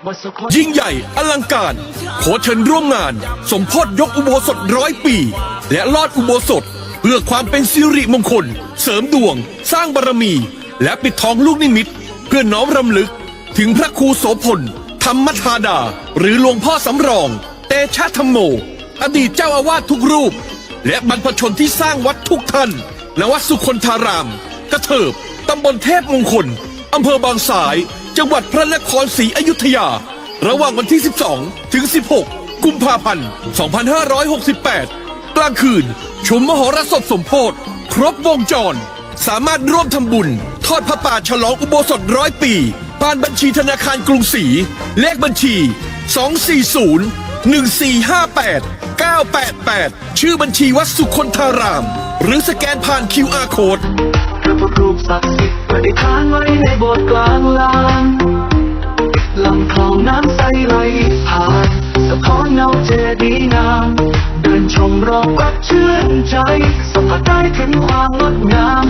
ยยิ่งใหญ่อลังการ ขอเชิญร่วมงาน สมโพธยกอุโบสถร้อยปี และลอดอุโบสถ เพื่อความเป็นสิริมงคล เสริมดวง สร้างบารมี และปิดทองลูกนิมิต เพื่อน้อมรำลึก ถึงพระครูโสพล ธรรมธาดา หรือหลวงพ่อสำรอง เตชะธรรมโม อดีตเจ้าอาวาสทุกรูป และบรรพชนที่สร้างวัดทุกท่านณวัดสุคนธาราม กระเถิบตำบลเทพมงคลอำเภอบางสาย จังหวัดพระนครศรีอยุธยา ระหว่างวันที่ 12 ถึง 16 กุมภาพันธ์ 2568 กลางคืน ชมมหรสพสมโพธครบวงจร สามารถร่วมทำบุญ ทอดพระป่าฉลองอุโบสถร้อยปีผ่านบัญชีธนาคารกรุงศรี เลขบัญชี 240 1458 988 ชื่อบัญชีวัดสุคนธาราม หรือสแกนผ่าน QR Code พระพุทธรูปศักดิ์สิทธิ์ประดิษฐานไว้ในโบสถ์กลางลาน งาม เดินชมรอบวัดชื่นใจสัมผัสได้ถึงความงดงาม